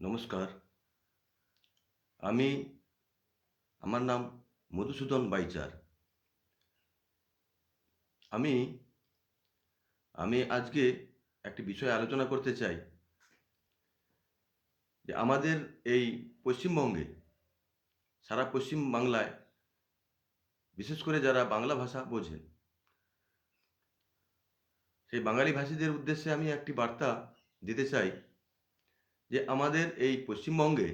নমস্কার। আমি, আমার নাম মধুসূদন বাইচার। আমি আমি আজকে একটি বিষয়ে আলোচনা করতে চাই। যে আমাদের এই পশ্চিমবঙ্গে, সারা পশ্চিম বাংলায় বিশেষ করে যারা বাংলা ভাষা বোঝেন, সেই বাঙালি ভাষীদের উদ্দেশ্যে আমি একটি বার্তা দিতে চাই। যে আমাদের এই পশ্চিমবঙ্গে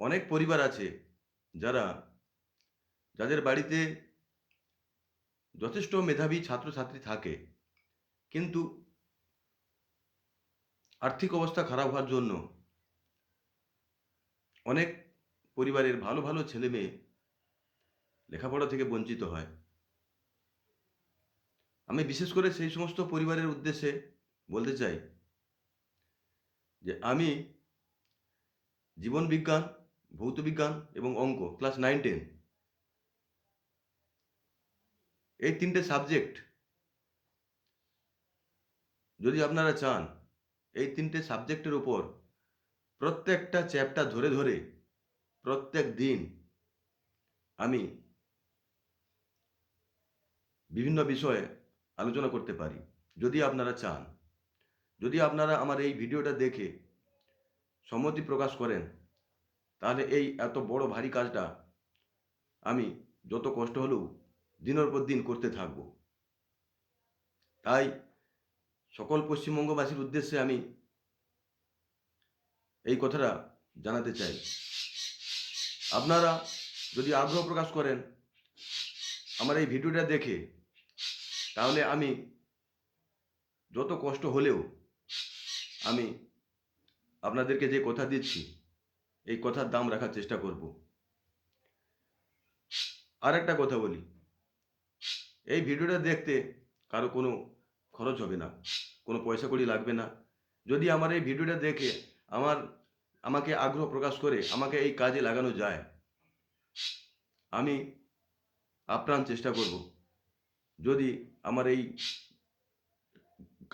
অনেক পরিবার আছে যারা, যাদের বাড়িতে যথেষ্ট মেধাবী ছাত্রছাত্রী থাকে, কিন্তু আর্থিক অবস্থা খারাপ হওয়ার জন্য অনেক পরিবারের ভালো ভালো ছেলে মেয়ে লেখাপড়া থেকে বঞ্চিত হয়। আমি বিশেষ করে সেই সমস্ত পরিবারের উদ্দেশ্যে বলতে চাই যে আমি জীবন বিজ্ঞান, ভৌত বিজ্ঞান এবং অঙ্ক ক্লাস নাইন টেন এই তিনটে সাবজেক্ট যদি আপনারা চান, এই তিনটে সাবজেক্টের উপর প্রত্যেকটা চ্যাপ্টার ধরে ধরে প্রত্যেক দিন আমি বিভিন্ন বিষয়ে আলোচনা করতে পারি। যদি আপনারা চান যদি আপনারা আমার এই ভিডিওটা দেখে সম্মতি প্রকাশ করেন, তাহলে এই এত বড় ভারী কাজটা আমি যত কষ্ট হলেও দিনের পর দিন করতে থাকব। তাই সকল পশ্চিমবঙ্গবাসীর উদ্দেশ্যে আমি এই কথাটা জানাতে চাই। আপনারা যদি আগ্রহ প্রকাশ করেন আমার এই ভিডিওটা দেখে, তাহলে আমি যত কষ্ট হলেও আমি আপনাদেরকে যে কথা দিচ্ছি, এই কথার দাম রাখার চেষ্টা করব। আর একটা কথা বলি। এই ভিডিওটা দেখতে কারও কোনো খরচ হবে না, কোনো পয়সা কড়ি লাগবে না। যদি আমার এই ভিডিওটা দেখে আমার, আমাকে আগ্রহ প্রকাশ করে আমাকে এই কাজে লাগানো যায়, আমি আপ্রাণ চেষ্টা করব। যদি আমার এই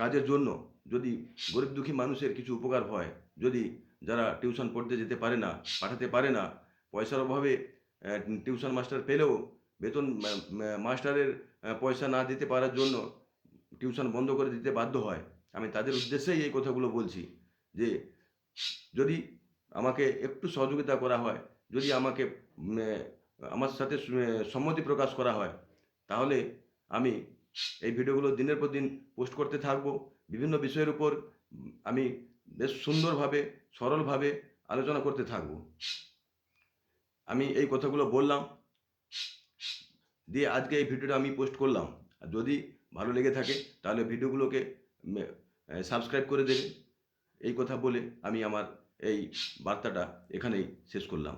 কাজের জন্য যদি গরিব দুঃখী মানুষের কিছু উপকার হয়, যদি যারা টিউশন পড়তে যেতে পারে না, পাঠাতে পারে না, পয়সার অভাবে টিউশন মাস্টার পেলেও বেতন মাস্টারের পয়সা না দিতে পারার জন্য টিউশন বন্ধ করে দিতে বাধ্য হয়। আমি তাদের উদ্দেশ্যেই এই কথাগুলো বলছি যে, যদি আমাকে একটু সহযোগিতা করা হয়, যদি আমাকে আমার সাথে সম্মতি প্রকাশ করা হয়, তাহলে আমি এই ভিডিওগুলো দিনের পর দিন পোস্ট করতে থাকব। বিভিন্ন বিষয়ের উপর আমি বেশ সুন্দরভাবে, সরলভাবে আলোচনা করতে থাকব। আমি এই কথাগুলো বললাম, দিয়ে আজকে এই ভিডিওটা আমি পোস্ট করলাম। আর যদি ভালো লেগে থাকে, তাহলে ভিডিওগুলোকে সাবস্ক্রাইব করে দেবে। এই কথা বলে আমি আমার এই বার্তাটা এখানেই শেষ করলাম।